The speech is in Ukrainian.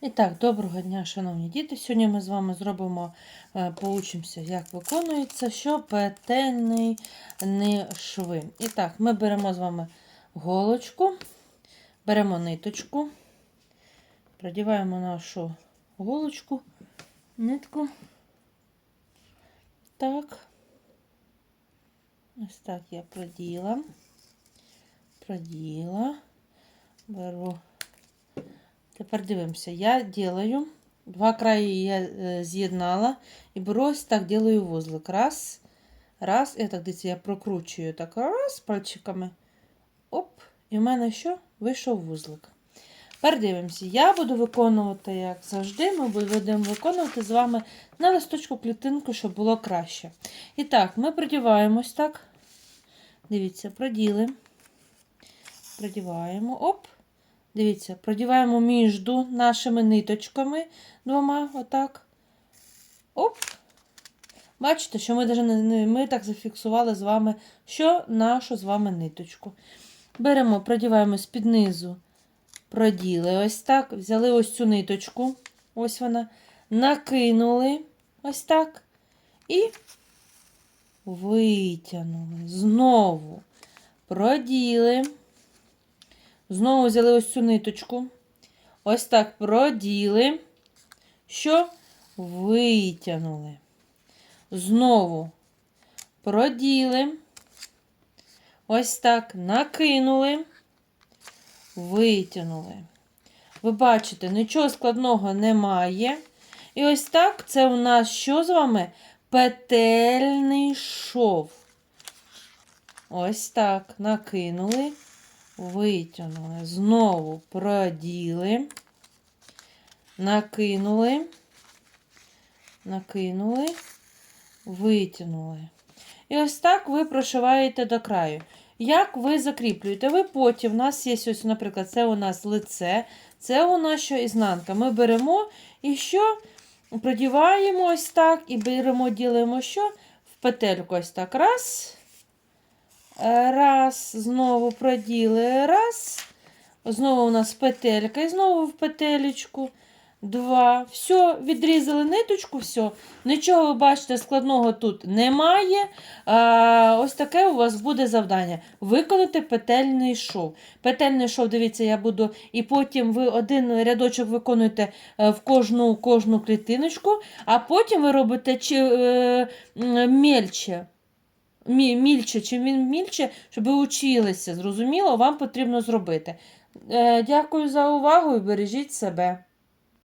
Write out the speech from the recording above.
І так, доброго дня, шановні діти. Сьогодні ми з вами зробимо, е, поучимося, як виконується, що петельний не шви. І так, ми беремо з вами голочку, беремо ниточку, продіваємо нашу голочку, нитку. Так. Ось так я проділа. Проділа. Беру. Тепер дивимося. Я делаю, два краї я е, з'єднала і беру ось так делаю вузлик. Раз, раз, і так дивіться, я прокручую так раз пальчиками. Оп, і в мене що? Вийшов вузлик. Тепер дивимося. Я буду виконувати, як завжди, ми будемо виконувати з вами на листочку клітинку, щоб було краще. І так, ми продіваємось так. Дивіться, проділи. Продіваємо. Оп. Дивіться, продіваємо між нашими ниточками двома, отак. Оп. Бачите, що ми, даже не, ми так зафіксували з вами, що нашу з вами ниточку. Беремо, продіваємо з-під низу, проділи ось так. Взяли ось цю ниточку, ось вона, накинули ось так. І витягнули. Знову проділи. Знову взяли ось цю ниточку. Ось так проділи. Що? Витягнули. Знову проділи. Ось так накинули. Витягнули. Ви бачите, нічого складного немає. І ось так це у нас що з вами? Петельний шов. Ось так накинули витягнули, знову проділи, накинули, накинули, витягнули. І ось так ви прошиваєте до краю. Як ви закріплюєте? Ви потім, у нас є ось, наприклад, це у нас лице, це у нас що ізнанка. Ми беремо і що? Продіваємо ось так, і беремо, ділимо що? В петельку ось так. Раз. Раз, знову проділи. Раз. Знову у нас петелька. І знову в петелечку. Два. Все, відрізали ниточку, все. Нічого, ви бачите, складного тут немає. А, ось таке у вас буде завдання. Виконати петельний шов. Петельний шов, дивіться, я буду. І потім ви один рядочок виконуєте е, в кожну кожну клітиночку, а потім ви робите чи, е, мельче мільче, чим він мільче, щоб ви училися. Зрозуміло, вам потрібно зробити. Е, Дякую за увагу і бережіть себе.